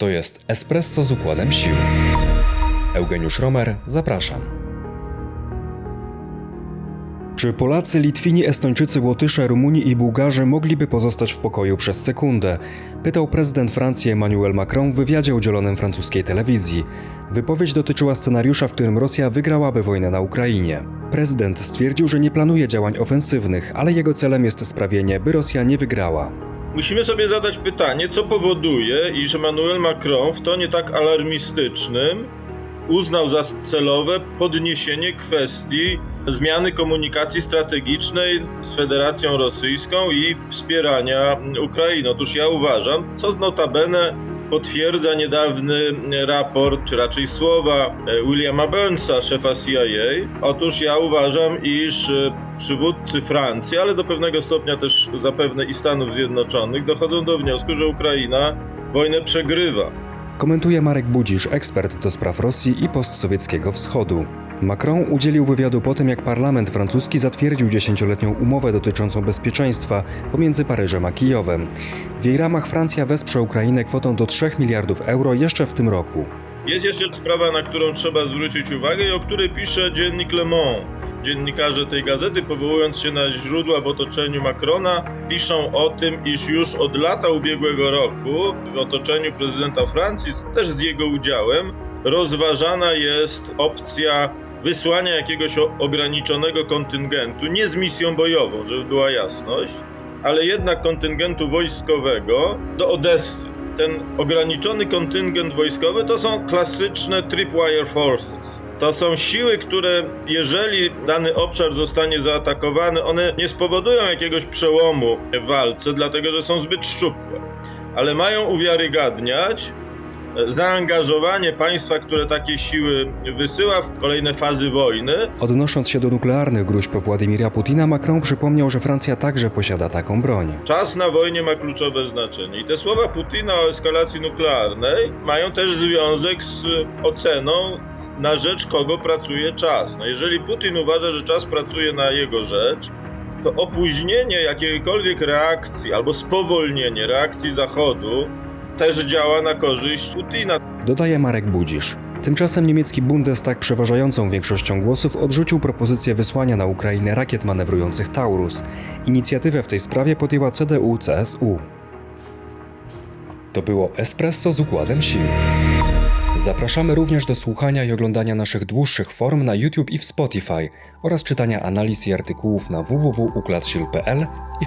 To jest Espresso z układem sił. Eugeniusz Romer, zapraszam. Czy Polacy, Litwini, Estończycy, Łotysze, Rumuni i Bułgarzy mogliby pozostać w pokoju przez sekundę? Pytał prezydent Francji Emmanuel Macron w wywiadzie udzielonym francuskiej telewizji. Wypowiedź dotyczyła scenariusza, w którym Rosja wygrałaby wojnę na Ukrainie. Prezydent stwierdził, że nie planuje działań ofensywnych, ale jego celem jest sprawienie, by Rosja nie wygrała. Musimy sobie zadać pytanie, co powoduje, iż Emmanuel Macron w tonie tak alarmistycznym uznał za celowe podniesienie kwestii zmiany komunikacji strategicznej z Federacją Rosyjską i wspierania Ukrainy. Otóż ja uważam, co notabene potwierdza niedawny raport, czy raczej słowa Williama Burnsa, szefa CIA. Otóż ja uważam, iż przywódcy Francji, ale do pewnego stopnia też zapewne i Stanów Zjednoczonych dochodzą do wniosku, że Ukraina wojnę przegrywa. Komentuje Marek Budzisz, ekspert do spraw Rosji i postsowieckiego wschodu. Macron udzielił wywiadu po tym, jak parlament francuski zatwierdził dziesięcioletnią umowę dotyczącą bezpieczeństwa pomiędzy Paryżem a Kijowem. W jej ramach Francja wesprze Ukrainę kwotą do 3 miliardów euro jeszcze w tym roku. Jest jeszcze sprawa, na którą trzeba zwrócić uwagę i o której pisze dziennik Le Monde. Dziennikarze tej gazety, powołując się na źródła w otoczeniu Macrona, piszą o tym, iż już od lata ubiegłego roku w otoczeniu prezydenta Francji, też z jego udziałem, rozważana jest opcja wysłania jakiegoś ograniczonego kontyngentu, nie z misją bojową, żeby była jasność, ale jednak kontyngentu wojskowego do Odessy. Ten ograniczony kontyngent wojskowy to są klasyczne tripwire forces. To są siły, które jeżeli dany obszar zostanie zaatakowany, one nie spowodują jakiegoś przełomu w walce, dlatego że są zbyt szczupłe, ale mają uwiarygadniać e, zaangażowanie państwa, które takie siły wysyła w kolejne fazy wojny, Odnosząc się do nuklearnych gruźb Władimira Putina, Macron przypomniał, że Francja także posiada taką broń. Czas na wojnie ma kluczowe znaczenie. I te słowa Putina o eskalacji nuklearnej mają też związek z oceną, na rzecz kogo pracuje czas. No jeżeli Putin uważa, że czas pracuje na jego rzecz, to opóźnienie jakiejkolwiek reakcji albo spowolnienie reakcji Zachodu też działa na korzyść Putina. Dodaje Marek Budzisz. Tymczasem niemiecki Bundestag przeważającą większością głosów odrzucił propozycję wysłania na Ukrainę rakiet manewrujących Taurus. Inicjatywę w tej sprawie podjęła CDU-CSU. To było Espresso z układem sił. Zapraszamy również do słuchania i oglądania naszych dłuższych form na YouTube i w Spotify oraz czytania analiz i artykułów na www.układsil.pl i